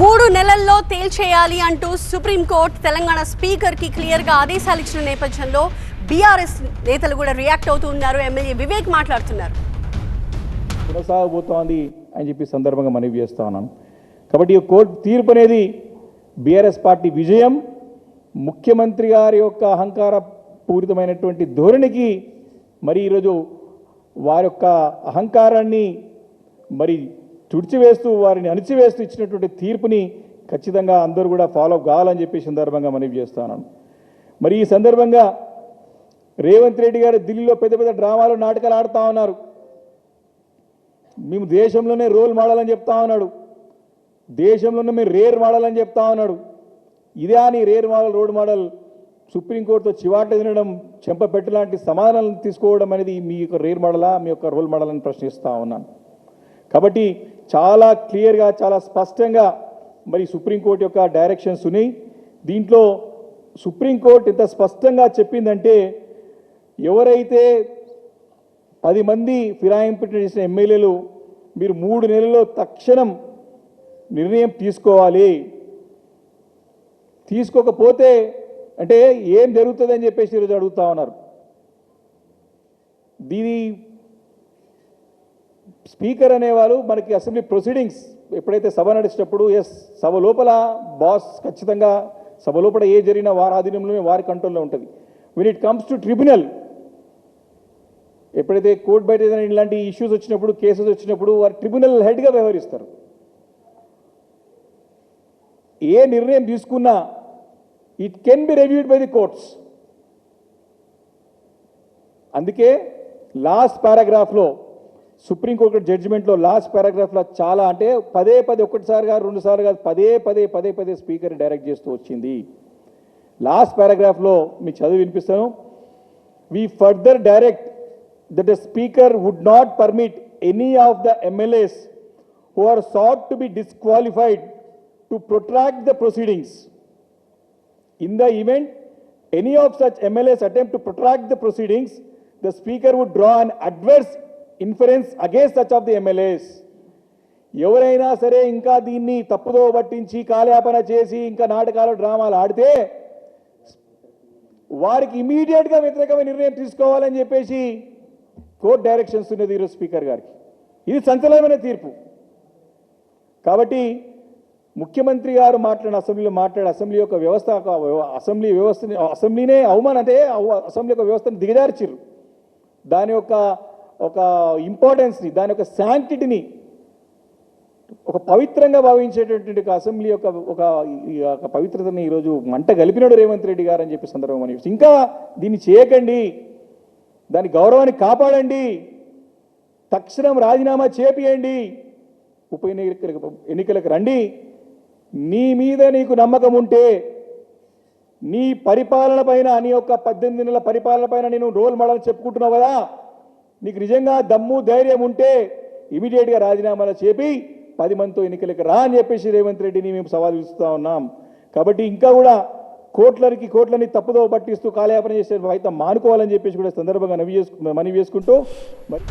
మూడు నెలల్లో తేల్చేయాలి అంటూ సుప్రీంకోర్టు తెలంగాణ స్పీకర్కి క్లియర్గా ఆదేశాలు ఇచ్చిన నేపథ్యంలో బీఆర్ఎస్ నేతలు కూడా రియాక్ట్ అవుతూ ఉన్నారు. ఎమ్మెల్యే వివేక్ మాట్లాడుతున్నారు. కొనసాగబోతోంది అని చెప్పి సందర్భంగా మనవి చేస్తా ఉన్నాను కాబట్టి ఈ కోర్టు తీర్పు అనేది బీఆర్ఎస్ పార్టీ విజయం ముఖ్యమంత్రి గారి యొక్క అహంకార పూరితమైనటువంటి ధోరణికి మరి ఈరోజు వారి యొక్క అహంకారాన్ని మరి తుడిచివేస్తూ వారిని అణిచివేస్తూ ఇచ్చినటువంటి తీర్పుని ఖచ్చితంగా అందరూ కూడా ఫాలో కావాలని చెప్పి సందర్భంగా మనవి చేస్తున్నాను మరి ఈ సందర్భంగా రేవంత్ రెడ్డి గారు ఢిల్లీలో పెద్ద పెద్ద డ్రామాలు నాటకాలు ఆడుతూ ఉన్నారు. మేము దేశంలోనే రోల్ మోడల్ అని చెప్తా ఉన్నాడు. దేశంలోనే మేము రేర్ మోడల్ అని చెప్తా ఉన్నాడు. ఇదే అని రేర్ మోడల్ రోడ్ మోడల్ సుప్రీంకోర్టుతో చివాట తినడం చెంపపెట్టు లాంటి సమాధానాలను తీసుకోవడం అనేది మీ యొక్క రేర్ మోడలా మీ యొక్క రోల్ మోడల్ అని ప్రశ్నిస్తూ ఉన్నాను. కాబట్టి చాలా క్లియర్గా చాలా స్పష్టంగా మరి సుప్రీంకోర్టు యొక్క డైరెక్షన్స్ ఉన్నాయి. దీంట్లో సుప్రీంకోర్టు ఇంత స్పష్టంగా చెప్పిందంటే ఎవరైతే పది మంది ఫిరాయింపు చేసిన ఎమ్మెల్యేలు మీరు మూడు నెలల్లో తక్షణం నిర్ణయం తీసుకోవాలి. తీసుకోకపోతే అంటే ఏం జరుగుతుందని చెప్పేసి ఈరోజు అడుగుతా ఉన్నారు. దీని స్పీకర్ అనేవారు మనకి అసెంబ్లీ ప్రొసీడింగ్స్ ఎప్పుడైతే సభ నడిచేటప్పుడు ఎస్ సభ లోపల బాస్ ఖచ్చితంగా సభ లోపల ఏ జరిగినా వారి ఆధీనంలోనే వారి కంట్రోల్లో ఉంటుంది. When it comes to tribunal ఎప్పుడైతే కోర్టు బయట ఏదైనా ఇలాంటి ఇష్యూస్ వచ్చినప్పుడు కేసెస్ వచ్చినప్పుడు వారు ట్రిబ్యునల్ హెడ్గా వ్యవహరిస్తారు. ఏ నిర్ణయం తీసుకున్నా it can be reviewed by the courts అందుకే లాస్ట్ పారాగ్రాఫ్లో సుప్రీంకోర్టు జడ్జిమెంట్లో లాస్ట్ పారాగ్రాఫ్లో చాలా అంటే పదే పదే ఒకటిసారిగా రెండుసార్లుగా పదే పదే పదే పదే స్పీకర్ డైరెక్ట్ చేస్తూ వచ్చింది. లాస్ట్ పారాగ్రాఫ్లో మీకు చదువు వినిపిస్తాను. We further direct that the speaker would not permit any of the MLAs who are sought to be disqualified to protract the proceedings in the event any of such MLAs attempt to protract the proceedings the speaker would draw an adverse inference against such of the MLAs ఎవరైనా సరే ఇంకా దీన్ని తప్పుదో పట్టించి కాలయాపన చేసి ఇంకా నాటకాలు డ్రామాలు ఆడితే వారికి ఇమీడియట్గా వ్యతిరేకమైన నిర్ణయం తీసుకోవాలని చెప్పేసి కోర్ట్ డైరెక్షన్స్ ఉన్నది ఈరోజు స్పీకర్ గారికి. ఇది సంచలనమైన తీర్పు. కాబట్టి ముఖ్యమంత్రి గారు మాట్లాడిన అసెంబ్లీలో మాట్లాడే అసెంబ్లీ యొక్క వ్యవస్థ ఒక అసెంబ్లీ వ్యవస్థని అసెంబ్లీనే అవమానం అంటే అసెంబ్లీ యొక్క వ్యవస్థను దిగజార్చిర్రు. దాని యొక్క ఒక ఇంపార్టెన్స్ని దాని యొక్క శాంటిటీని ఒక పవిత్రంగా భావించేటటువంటి అసెంబ్లీ యొక్క ఒక ఈ యొక్క పవిత్రతని ఈరోజు మంట గలిపినాడు రేవంత్ రెడ్డి గారు అని చెప్పి సందర్భం అని ఇంకా దీన్ని చేయకండి దాని గౌరవాన్ని కాపాడండి తక్షణం రాజీనామా చేపియండి ఉప ఎన్నికలకు ఎన్నికలకు రండి. నీ మీద నీకు నమ్మకం ఉంటే నీ పరిపాలన పైన నీ యొక్క పద్దెనిమిది నెలల పరిపాలన పైన నేను రోల్ మోడల్ చెప్పుకుంటున్నావు కదా నీకు నిజంగా దమ్ము ధైర్యం ఉంటే ఇమీడియట్గా రాజీనామాలు చేపి పది మందితో ఎన్నికలకు రా అని చెప్పేసి రేవంత్ రెడ్డిని మేము సవాల్ ఇస్తూ ఉన్నాం. కాబట్టి ఇంకా కూడా కోట్లకి కోట్లని తప్పుదో పట్టిస్తూ కాలయాపన చేసే ప్రయత్నం మానుకోవాలని చెప్పేసి కూడా సందర్భంగా నవ్వు చేసుకు మనవి చేసుకుంటూ మరి